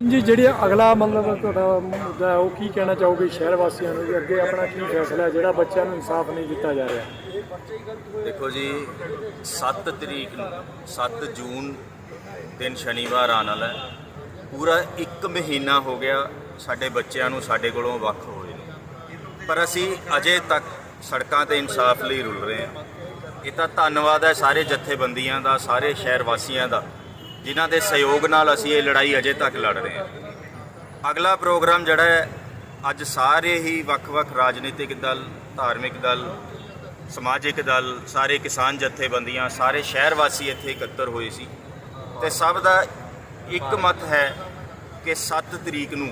ਜੀ, ਜਿਹੜੀ ਅਗਲਾ ਮਤਲਬ ਤੁਹਾਡਾ ਮੁੱਦਾ ਉਹ ਕੀ ਕਹਿਣਾ ਚਾਹੋਗੇ ਸ਼ਹਿਰ ਵਾਸੀਆਂ ਨੂੰ ਵੀ ਅੱਗੇ ਆਪਣਾ ਕੀ ਫੈਸਲਾ ਹੈ, ਜਿਹੜਾ ਬੱਚਿਆਂ ਨੂੰ ਇਨਸਾਫ ਨਹੀਂ ਦਿੱਤਾ ਜਾ ਰਿਹਾ? ਦੇਖੋ ਜੀ 7 ਤਰੀਕ ਨੂੰ 7 ਜੂਨ, ਦਿਨ ਸ਼ਨੀਵਾਰ ਆਉਣ ਵਾਲਾ ਪੂਰਾ 1 ਮਹੀਨਾ ਹੋ ਗਿਆ ਸਾਡੇ ਬੱਚਿਆਂ ਨੂੰ ਸਾਡੇ ਕੋਲੋਂ ਵੱਖ ਹੋਏ ਨੂੰ। ਪਰ ਅਸੀਂ ਅਜੇ ਤੱਕ ਸੜਕਾਂ ਤੇ ਇਨਸਾਫ ਲਈ ਰੁਲ ਰਹੇ ਹਾਂ। ਇਹ ਤਾਂ ਧੰਨਵਾਦ ਹੈ ਸਾਰੇ ਜਥੇਬੰਦੀਆਂ ਦਾ, ਸਾਰੇ ਸ਼ਹਿਰ ਵਾਸੀਆਂ ਦਾ। ਜਿਨ੍ਹਾਂ ਦੇ ਸਹਿਯੋਗ ਨਾਲ ਅਸੀਂ ਇਹ ਲੜਾਈ ਅਜੇ ਤੱਕ ਲੜ ਰਹੇ ਹਾਂ। ਅਗਲਾ ਪ੍ਰੋਗਰਾਮ ਜਿਹੜਾ ਹੈ, ਅੱਜ ਸਾਰੇ ਹੀ ਵੱਖ-ਵੱਖ ਰਾਜਨੀਤਿਕ ਦਲ, ਧਾਰਮਿਕ ਦਲ, ਸਮਾਜਿਕ ਦਲ, ਸਾਰੇ ਕਿਸਾਨ ਜਥੇਬੰਦੀਆਂ, ਸਾਰੇ ਸ਼ਹਿਰ ਵਾਸੀ ਇੱਥੇ ਇਕੱਤਰ ਹੋਏ ਸੀ। ਤੇ ਸਭ ਦਾ ਇੱਕ ਮਤ ਹੈ ਕਿ 7 ਤਰੀਕ ਨੂੰ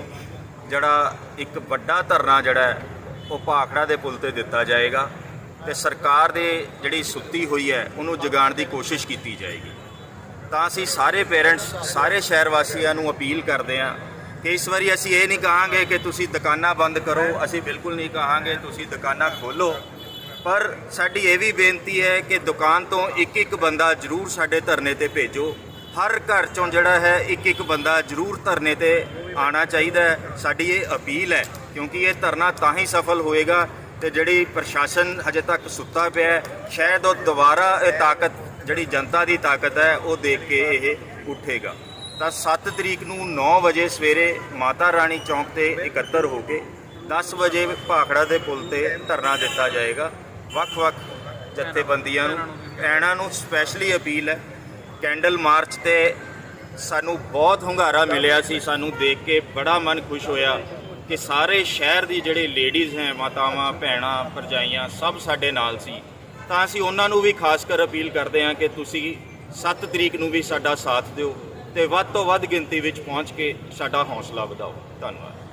ਜਿਹੜਾ ਇੱਕ ਵੱਡਾ ਧਰਨਾ ਜਿਹੜਾ ਉਹ ਭਾਖੜਾ ਦੇ ਪੁਲ ਤੇ ਦਿੱਤਾ ਜਾਏਗਾ ਤੇ ਸਰਕਾਰ ਦੇ ਜਿਹੜੀ ਸੁੱਤੀ ਹੋਈ ਹੈ, ਉਹਨੂੰ ਜਗਾਉਣ ਦੀ ਕੋਸ਼ਿਸ਼ ਕੀਤੀ ਜਾਏਗੀ। ਤਾਂ ਅਸੀਂ ਸਾਰੇ ਪੇਰੈਂਟਸ ਸਾਰੇ ਸ਼ਹਿਰ ਵਾਸੀਆਂ ਨੂੰ ਅਪੀਲ ਕਰਦੇ ਹਾਂ ਕਿ ਇਸ ਵਾਰੀ ਅਸੀਂ ਇਹ ਨਹੀਂ ਕਹਾਂਗੇ ਕਿ ਤੁਸੀਂ ਦੁਕਾਨਾਂ ਬੰਦ ਕਰੋ, ਅਸੀਂ ਬਿਲਕੁਲ ਨਹੀਂ ਕਹਾਂਗੇ ਤੁਸੀਂ ਦੁਕਾਨਾਂ ਖੋਲੋ ਪਰ ਸਾਡੀ ਇਹ ਵੀ ਬੇਨਤੀ ਹੈ ਕਿ ਦੁਕਾਨ ਤੋਂ ਇੱਕ ਇੱਕ ਬੰਦਾ ਜ਼ਰੂਰ ਸਾਡੇ ਧਰਨੇ ਤੇ ਭੇਜੋ। ਹਰ ਘਰ ਚੋਂ ਜਿਹੜਾ ਹੈ ਇੱਕ ਇੱਕ ਬੰਦਾ ਜ਼ਰੂਰ ਧਰਨੇ ਤੇ ਆਣਾ ਚਾਹੀਦਾ ਹੈ। ਸਾਡੀ ਇਹ ਅਪੀਲ ਹੈ, ਕਿਉਂਕਿ ਇਹ ਧਰਨਾ ਤਾਂ ਹੀ ਸਫਲ ਹੋਏਗਾ ਤੇ ਜਿਹੜੀ ਪ੍ਰਸ਼ਾਸਨ ਹਜੇ ਤੱਕ ਸੁੱਤਾ ਪਿਆ ਹੈ, ਸ਼ਾਇਦ ਉਹ ਦੁਬਾਰਾ ਇਹ ਤਾਕਤ ਜਿਹੜੀ ਜਨਤਾ ਦੀ ਤਾਕਤ ਹੈ, ਉਹ ਦੇਖ ਕੇ ਇਹ ਉੱਠੇਗਾ। ਤਾਂ 7 ਤਰੀਕ ਨੂੰ 9 ਵਜੇ ਸਵੇਰੇ ਮਾਤਾ ਰਾਣੀ ਚੌਂਕ ਤੇ ਇਕੱਤਰ ਹੋ ਕੇ 10 ਵਜੇ ਭਾਖੜਾ ਦੇ ਪੁਲ ਤੇ ਧਰਨਾ ਦਿੱਤਾ ਜਾਏਗਾ। ਵੱਖ-ਵੱਖ ਜਥੇਬੰਦੀਆਂ ਨੂੰ ਐਣਾ ਨੂੰ ਸਪੈਸ਼ਲੀ ਅਪੀਲ ਹੈ। ਕੈਂਡਲ ਮਾਰਚ ਤੇ ਸਾਨੂੰ ਬਹੁਤ ਹੁੰਗਾਰਾ ਮਿਲਿਆ ਸੀ। ਸਾਨੂੰ ਦੇਖ ਕੇ ਬੜਾ ਮਨ ਖੁਸ਼ ਹੋਇਆ ਕਿ ਸਾਰੇ ਸ਼ਹਿਰ ਦੀ ਜਿਹੜੇ ਲੇਡੀਜ਼ ਹੈ, ਮਾਤਾਵਾਂ, ਭੈਣਾਂ, ਭਰਜਾਈਆਂ, ਸਭ ਸਾਡੇ ਨਾਲ ਸੀ। ਤਾਂ ਅਸੀਂ ਉਹਨਾਂ ਨੂੰ ਵੀ ਖਾਸ ਕਰ ਅਪੀਲ ਕਰਦੇ ਹਾਂ ਕਿ ਤੁਸੀਂ 7 ਤਰੀਕ ਨੂੰ ਵੀ ਸਾਡਾ ਸਾਥ ਦਿਓ ਤੇ ਵੱਧ ਤੋਂ ਵੱਧ ਗਿਣਤੀ ਵਿੱਚ ਪਹੁੰਚ ਕੇ ਸਾਡਾ ਹੌਸਲਾ ਵਧਾਓ। ਧੰਨਵਾਦ।